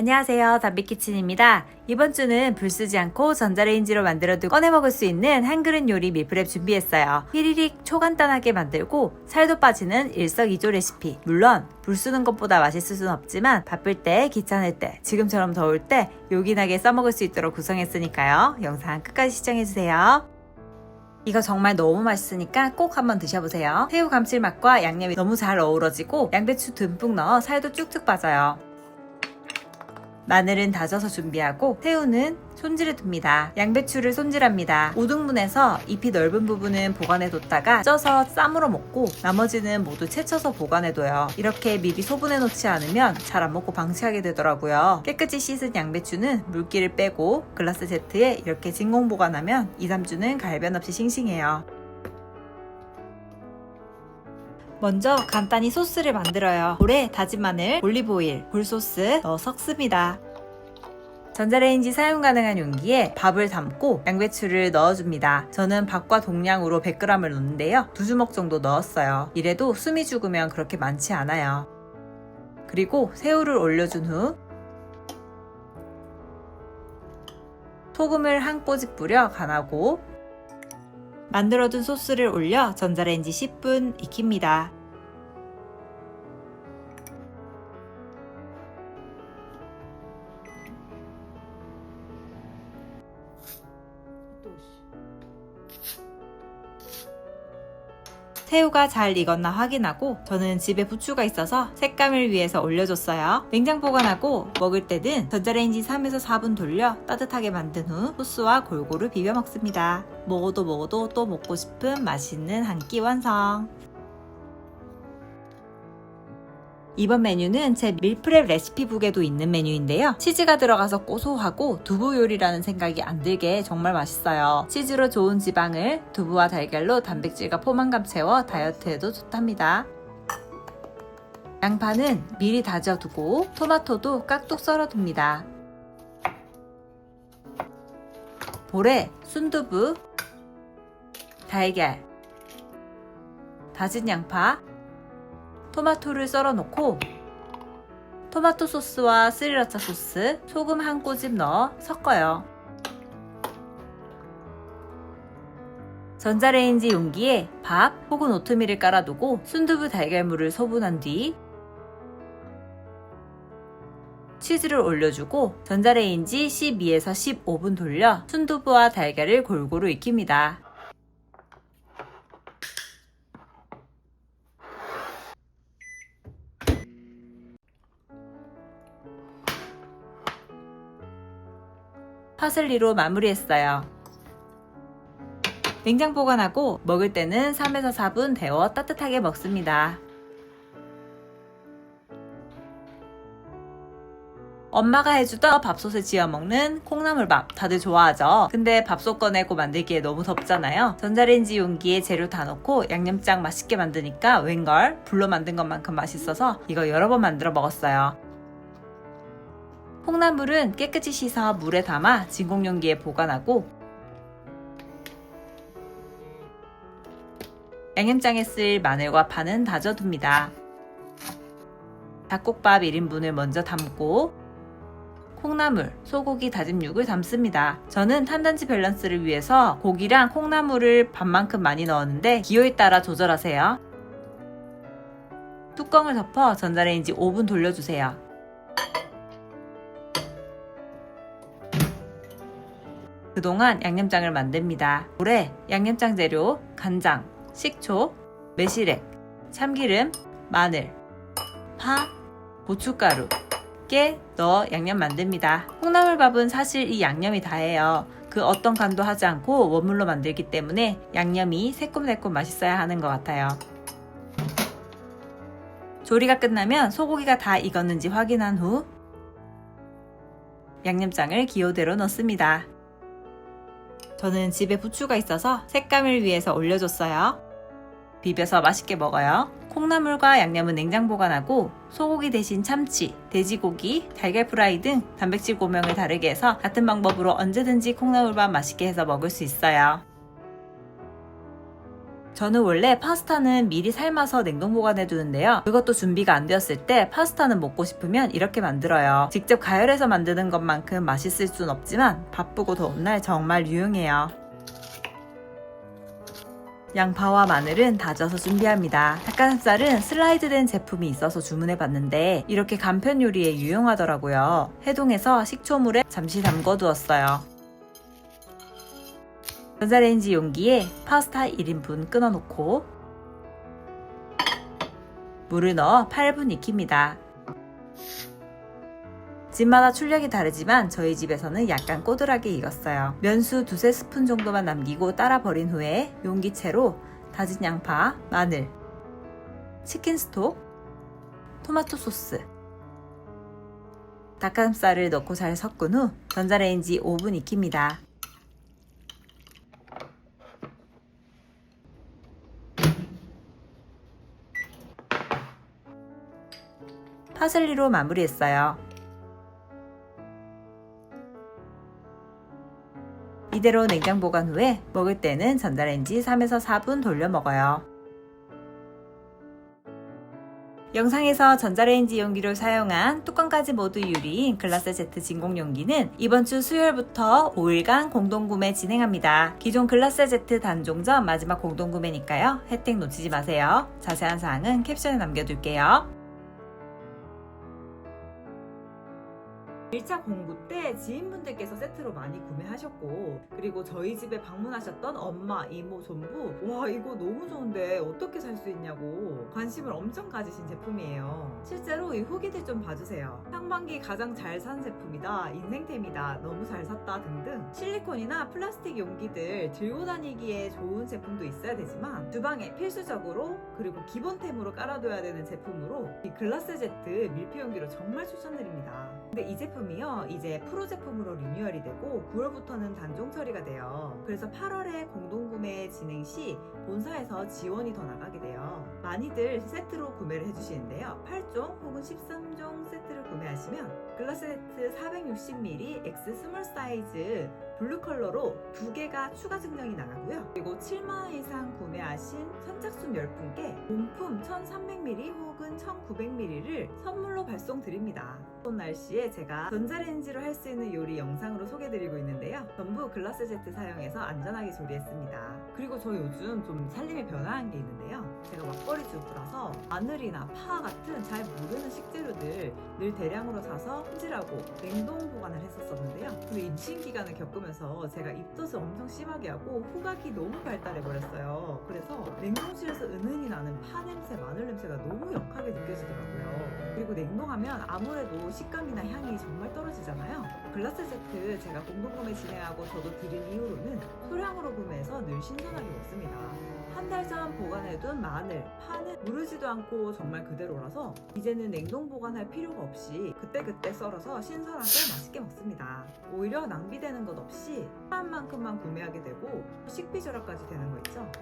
안녕하세요. 담비키친입니다. 이번 주는 불 쓰지 않고 전자레인지로 만들어도 꺼내 먹을 수 있는 한 그릇 요리 밀프렙 준비했어요. 휘리릭 초간단하게 만들고 살도 빠지는 일석이조 레시피. 물론 불 쓰는 것보다 맛있을 순 없지만 바쁠 때, 귀찮을 때, 지금처럼 더울 때 요긴하게 써먹을 수 있도록 구성했으니까요. 영상 끝까지 시청해주세요. 이거 정말 너무 맛있으니까 꼭 한번 드셔보세요. 새우 감칠맛과 양념이 너무 잘 어우러지고 양배추 듬뿍 넣어 살도 쭉쭉 빠져요. 마늘은 다져서 준비하고 새우는 손질해 둡니다. 양배추를 손질합니다. 5등분해서 잎이 넓은 부분은 보관해 뒀다가 쪄서 쌈으로 먹고 나머지는 모두 채쳐서 보관해 둬요. 이렇게 미리 소분해 놓지 않으면 잘 안 먹고 방치하게 되더라고요. 깨끗이 씻은 양배추는 물기를 빼고 글라스 제트에 이렇게 진공 보관하면 2, 3주는 갈변 없이 싱싱해요. 먼저 간단히 소스를 만들어요. 볼에 다진 마늘, 올리브오일, 굴소스 넣어 섞습니다. 전자레인지 사용 가능한 용기에 밥을 담고 양배추를 넣어줍니다. 저는 밥과 동량으로 100g을 넣는데요. 두 주먹 정도 넣었어요. 이래도 숨이 죽으면 그렇게 많지 않아요. 그리고 새우를 올려준 후 소금을 한 꼬집 뿌려 간하고 만들어둔 소스를 올려 전자레인지 10분 익힙니다. 새우가 잘 익었나 확인하고 저는 집에 부추가 있어서 색감을 위해서 올려줬어요. 냉장 보관하고 먹을 때는 전자레인지 3에서 4분 돌려 따뜻하게 만든 후 소스와 골고루 비벼 먹습니다. 먹어도 먹어도 또 먹고 싶은 맛있는 한 끼 완성. 이번 메뉴는 제 밀프렙 레시피북에도 있는 메뉴인데요. 치즈가 들어가서 고소하고 두부 요리라는 생각이 안 들게 정말 맛있어요. 치즈로 좋은 지방을 두부와 달걀로 단백질과 포만감 채워 다이어트에도 좋답니다. 양파는 미리 다져두고 토마토도 깍둑 썰어둡니다. 볼에 순두부, 달걀, 다진 양파, 토마토를 썰어 놓고 토마토 소스와 스리라차 소스, 소금 한 꼬집 넣어 섞어요. 전자레인지 용기에 밥 혹은 오트밀을 깔아두고 순두부 달걀물을 소분한 뒤 치즈를 올려주고 전자레인지 12에서 15분 돌려 순두부와 달걀을 골고루 익힙니다. 파슬리로 마무리했어요. 냉장 보관하고 먹을 때는 3에서 4분 데워 따뜻하게 먹습니다. 엄마가 해주던 밥솥에 지어 먹는 콩나물밥 다들 좋아하죠? 근데 밥솥 꺼내고 만들기에 너무 덥잖아요. 전자레인지 용기에 재료 다 넣고 양념장 맛있게 만드니까 웬걸 불로 만든 것만큼 맛있어서 이거 여러 번 만들어 먹었어요. 콩나물은 깨끗이 씻어 물에 담아 진공 용기에 보관하고 양념장에 쓸 마늘과 파는 다져둡니다. 닭국밥 1인분을 먼저 담고 콩나물, 소고기 다진 육을 담습니다. 저는 탄단지 밸런스를 위해서 고기랑 콩나물을 반만큼 많이 넣었는데 기호에 따라 조절하세요. 뚜껑을 덮어 전자레인지 5분 돌려주세요. 그동안 양념장을 만듭니다. 물에 양념장 재료, 간장, 식초, 매실액, 참기름, 마늘, 파, 고춧가루, 깨 넣어 양념 만듭니다. 콩나물밥은 사실 이 양념이 다예요. 그 어떤 간도 하지 않고 원물로 만들기 때문에 양념이 새콤달콤 맛있어야 하는 것 같아요. 조리가 끝나면 소고기가 다 익었는지 확인한 후 양념장을 기호대로 넣습니다. 저는 집에 부추가 있어서 색감을 위해서 올려줬어요. 비벼서 맛있게 먹어요. 콩나물과 양념은 냉장 보관하고 소고기 대신 참치, 돼지고기, 달걀 프라이 등 단백질 고명을 다르게 해서 같은 방법으로 언제든지 콩나물밥 맛있게 해서 먹을 수 있어요. 저는 원래 파스타는 미리 삶아서 냉동 보관해 두는데요. 그것도 준비가 안 되었을 때 파스타는 먹고 싶으면 이렇게 만들어요. 직접 가열해서 만드는 것만큼 맛있을 순 없지만 바쁘고 더운 날 정말 유용해요. 양파와 마늘은 다져서 준비합니다. 닭가슴살은 슬라이드된 제품이 있어서 주문해 봤는데 이렇게 간편 요리에 유용하더라고요. 해동해서 식초물에 잠시 담궈 두었어요. 전자레인지 용기에 파스타 1인분 끊어놓고 물을 넣어 8분 익힙니다. 집마다 출력이 다르지만 저희 집에서는 약간 꼬들하게 익었어요. 면수 두세 스푼 정도만 남기고 따라 버린 후에 용기채로 다진 양파, 마늘, 치킨 스톡, 토마토 소스, 닭가슴살을 넣고 잘 섞은 후 전자레인지 5분 익힙니다. 파슬리로 마무리했어요. 이대로 냉장 보관 후에 먹을 때는 전자레인지 3에서 4분 돌려 먹어요. 영상에서 전자레인지 용기를 사용한 뚜껑까지 모두 유리인 글라스 제트 진공 용기는 이번 주 수요일부터 5일간 공동구매 진행합니다. 기존 글라스 제트 단종전 마지막 공동구매니까요. 혜택 놓치지 마세요. 자세한 사항은 캡션에 남겨둘게요. 1차 공부 때 지인분들께서 세트로 많이 구매하셨고 그리고 저희 집에 방문하셨던 엄마, 이모 전부 와 이거 너무 좋은데 어떻게 살 수 있냐고 관심을 엄청 가지신 제품이에요. 실제로 이 후기들 좀 봐주세요. 상반기 가장 잘 산 제품이다, 인생템이다, 너무 잘 샀다 등등 실리콘이나 플라스틱 용기들 들고 다니기에 좋은 제품도 있어야 되지만 주방에 필수적으로 그리고 기본템으로 깔아둬야 되는 제품으로 이 글라스 제트 밀폐 용기로 정말 추천드립니다. 근데 이 제품이요 이제 프로 제품으로 리뉴얼이 되고 9월부터는 단종 처리가 돼요. 그래서 8월에 공동구매 진행 시 본사에서 지원이 더 나가게 돼요. 많이들 세트로 구매를 해주시는데요. 8종 혹은 13종 세트를 구매하시면 글라스 세트 460ml X 스몰 사이즈 블루 컬러로 두 개가 추가 증정이 나가고요. 그리고 7만 원 이상 구매하신 선착순 10분께 본품 1300ml 혹은 1900ml를 선물로 발송 드립니다. 이번 날씨에 제가 전자레인지로 할 수 있는 요리 영상으로 소개드리고 있는데요. 전부 글라스 제트 사용해서 안전하게 조리했습니다. 그리고 저 요즘 좀 살림에 변화한 게 있는데요. 제가 막걸리 주부라서 마늘이나 파 같은 잘 모르는 식재료들 늘 대량으로 사서 손질하고 냉동 보관을 했었었는데요. 근데 임신 기간을 겪으면서 제가 입덧을 엄청 심하게 하고 후각이 너무 발달해 버렸어요. 그래서 냉동실에서 은은히 나는 파 냄새, 마늘 냄새가 너무 역하게 느껴지더라고요. 그리고 냉동하면 아무래도 식감이나 향이 정말 떨어지잖아요. 글라스 세트 제가 공동구매 진행하고 저도 드린 이후로는 소량으로 구매해서 늘 신선하게 먹습니다. 한 달 전 보관해둔 마늘, 파는 무르지도 않고 정말 그대로라서 이제는 냉동 보관할 필요가 없이 그때그때 썰어서 신선하게 맛있게 먹습니다. 오히려 낭비되는 것 없이 필요한 만큼만 구매하게 되고 식비 절약까지 되는 거 있죠?